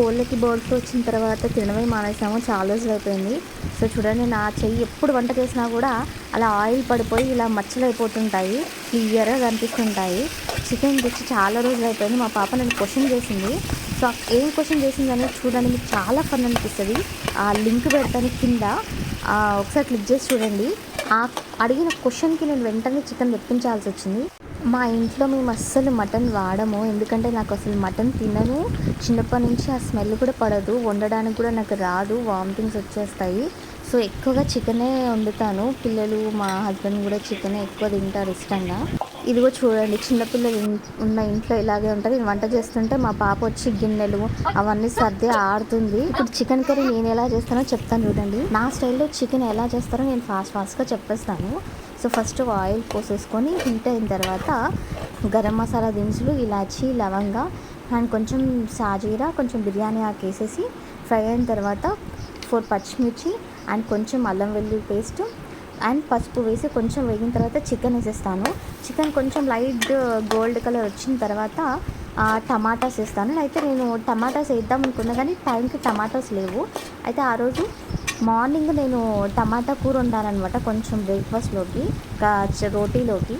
కోళ్ళకి బర్డ్స్ వచ్చిన తర్వాత తినమే మానేసాము. చాలా రోజులు అయిపోయింది. సో చూడండి నా చెయ్యి ఎప్పుడు వంట చేసినా కూడా అలా ఆయిల్ పడిపోయి ఇలా మచ్చలు అయిపోతుంటాయి. క్లియర్గా కనిపిస్తుంటాయి. చికెన్ తెచ్చి చాలా రోజులు అయిపోయింది. మా పాప నన్ను క్వశ్చన్ చేసింది. సో ఏం క్వశ్చన్ చేసింది అనేది చూడండి మీకు చాలా ఫన్ అనిపిస్తుంది. ఆ లింక్ పెడతాను కింద ఒకసారి క్లిక్ చేసి చూడండి. ఆ అడిగిన క్వశ్చన్కి నేను వెంటనే చికెన్ తెప్పించాల్సి వచ్చింది. మా ఇంట్లో మేము అస్సలు మటన్ వాడము. ఎందుకంటే నాకు అసలు మటన్ తినను. చిన్నప్పటి నుంచి ఆ స్మెల్ కూడా పడదు. వండడానికి కూడా నాకు రాదు. వామిటింగ్స్ వచ్చేస్తాయి. సో ఎక్కువగా చికెనే వండుతాను. పిల్లలు మా హస్బెండ్ కూడా చికెనే ఎక్కువ తింటారు ఇష్టంగా. ఇదిగో చూడండి చిన్నపిల్లలు ఉన్న ఇంట్లో ఇలాగే ఉంటుంది నేను వంట చేస్తుంటే మా పాప వచ్చి గిన్నెలు అవన్నీ సర్ది ఆడుతుంది. ఇప్పుడు చికెన్ కర్రీ నేను ఎలా చేస్తానో చెప్తాను చూడండి. నా స్టైల్లో చికెన్ ఎలా చేస్తారో నేను ఫాస్ట్ ఫాస్ట్గా చెప్పేస్తాను. సో ఫస్ట్ ఆయిల్ పోసేసుకొని హీట్ అయిన తర్వాత గరం మసాలా దినుసులు ఇలాచి లవంగా అండ్ కొంచెం సాజీరా కొంచెం బిర్యానీ ఆకు వేసేసి ఫ్రై అయిన తర్వాత ఫోర్ పచ్చిమిర్చి అండ్ కొంచెం అల్లం వెల్లుల్లి పేస్ట్ అండ్ పసుపు వేసి కొంచెం వేగిన తర్వాత చికెన్ వేసేస్తాను. చికెన్ కొంచెం లైట్ గోల్డ్ కలర్ వచ్చిన తర్వాత టమాటాస్ వేస్తాను. అయితే నేను టమాటాస్ వేద్దాం అనుకున్నా కానీ టైంకి టమాటాస్ లేవు. అయితే ఆ రోజు మార్నింగ్ నేను టమాటా కూర వండానమాట కొంచెం బ్రేక్ఫాస్ట్లోకి రోటీలోకి.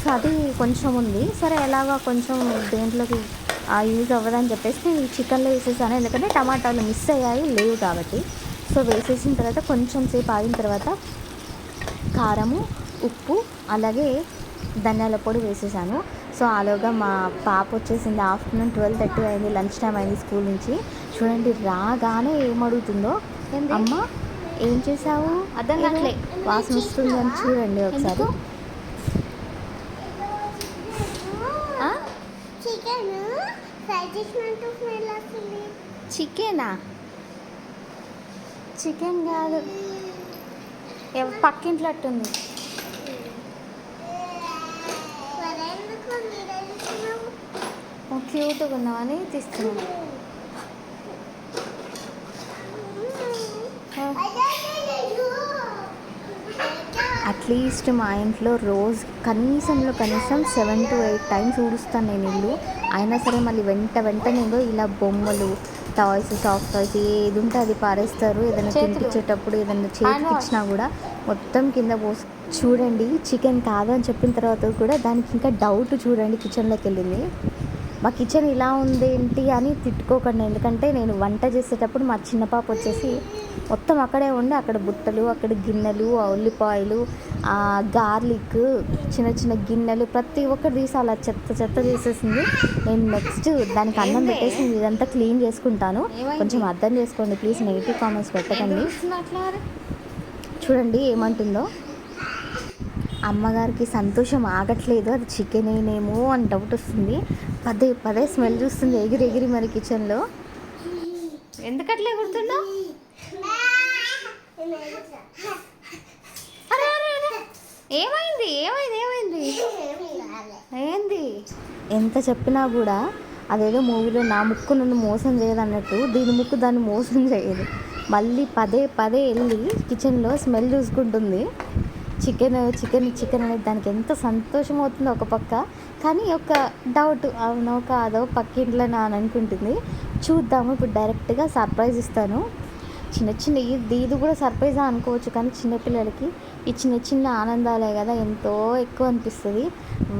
సో అది కొంచెం ఉంది. సరే ఎలాగా కొంచెం దేంట్లోకి యూజ్ అవ్వదని చెప్పేసి నేను చికెన్లో వేసేసాను. ఎందుకంటే టమాటాలు మిస్ అయ్యాయి లేవు కాబట్టి. సో వేసేసిన తర్వాత కొంచెం సేపు ఆగిన తర్వాత కారము ఉప్పు అలాగే ధనియాల పొడి వేసేసాను. సో ఆలోగా మా పాప వచ్చేసింది ఆఫ్టర్నూన్ ట్వెల్వ్ థర్టీ అయింది లంచ్ టైం అయింది స్కూల్ నుంచి. చూడండి రాగానే ఏం అమ్మ? ఏం చేసావు అర్థం కావట్లే. వాసన వస్తుంది అని చూడండి ఒకసారి? చికెన్ చికెనా? కాదు. ఎవ- పక్కింట్లో అట్టుంది. మరి ఎందుకు మీరే చేస్తున్నావు క్యూట్గా ఉన్నామని తీస్తున్నాను. అట్లీస్ట్ మా ఇంట్లో రోజు కనీసంలో కనీసం సెవెన్ టు ఎయిట్ టైమ్స్ ఊడుస్తాను నేను ఇల్లు అయినా సరే మళ్ళీ వెంట వెంటనే ఇలా బొమ్మలు టాయ్స్ సాఫ్ట్ టాయ్స్ ఏది ఉంటే అది పారేస్తారు ఏదైనా. తినిపించేటప్పుడు ఏదైనా చేతికి. ఇచ్చినా కూడా మొత్తం కింద పోసి చూడండి చికెన్ కాదు అని చెప్పిన తర్వాత కూడా దానికి ఇంకా డౌట్ చూడండి కిచెన్లోకి వెళ్ళింది మా కిచెన్ ఇలా ఉంది ఏంటి అని తిట్టుకోకండి ఎందుకంటే నేను వంట చేసేటప్పుడు మా చిన్న పాప వచ్చేసి మొత్తం అక్కడే ఉండి అక్కడ బుట్టలు అక్కడ గిన్నెలు ఆ ఉల్లిపాయలు ఆ గార్లిక్ చిన్న చిన్న గిన్నెలు ప్రతి ఒక్కటి తీసి అలా చెత్త చెత్త చేసేసింది. నేను నెక్స్ట్ దానికి అన్నం? పెట్టేసి ఇదంతా క్లీన్ చేసుకుంటాను? కొంచెం అర్థం చేసుకోండి ప్లీజ్ నెగిటివ్ కామెంట్స్ పెట్టకండి. చూడండి ఏమంటుందో. అమ్మగారికి సంతోషం ఆగట్లేదు అది చికెన్ ఏనేమో అని డౌట్ వస్తుంది. పదే పదే స్మెల్ చూస్తుంది ఎగిరి ఎగిరి మరి కిచెన్లో ఎందుకట్లే గుర్తున్నావు అరే అరే అరే. ఏమైంది? ఏమైంది? ఏమైంది? ఏంది? ఎంత చెప్పినా కూడా అదేదో మూవీలో నా ముక్కు నన్ను మోసం చేయదు అన్నట్టు దీని ముక్కు దాన్ని మోసం చేయదు. మళ్ళీ పదే పదే వెళ్ళి కిచెన్లో స్మెల్ చూసుకుంటుంది. చికెన్ చికెన్ చికెన్ అనేది దానికి ఎంత సంతోషం అవుతుందో ఒక పక్క. కానీ ఒక డౌట్ అవునో కాదో పక్కింట్లో అని అనుకుంటుంది. చూద్దాము ఇప్పుడు డైరెక్ట్గా సర్ప్రైజ్ ఇస్తాను. చిన్న చిన్న ఇది ఇది కూడా సర్ప్రైజ్ అనుకోవచ్చు కానీ చిన్నపిల్లలకి ఈ చిన్న చిన్న ఆనందాలే కదా ఎంతో ఎక్కువ అనిపిస్తుంది.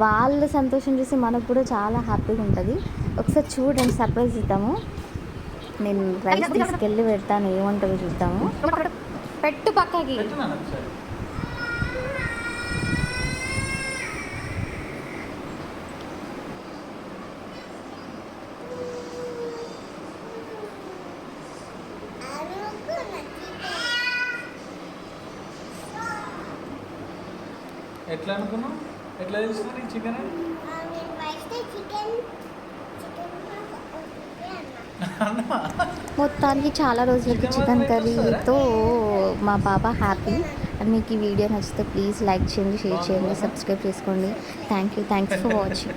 వాళ్ళ సంతోషం చూసి మనకు కూడా చాలా హ్యాపీగా ఉంటుంది. ఒకసారి చూడండి సర్ప్రైజ్ ఇద్దాము. నేను రైస్ తీసుకెళ్ళి పెడతాను ఏముంటుందో చూద్దాము. పెట్టు పక్కకి. ఎట్లా అనుకున్నావు? ఎట్లా తెలుస్తుంది చికెన్ మొత్తానికి చాలా రోజులకి Chicken చికెన్ కర్రీతో మా పాప హ్యాపీ అండ్ మీకు ఈ వీడియో నచ్చితే ప్లీజ్ లైక్ చేయండి షేర్ చేయండి సబ్స్క్రైబ్ చేసుకోండి. Thank you thanks for watching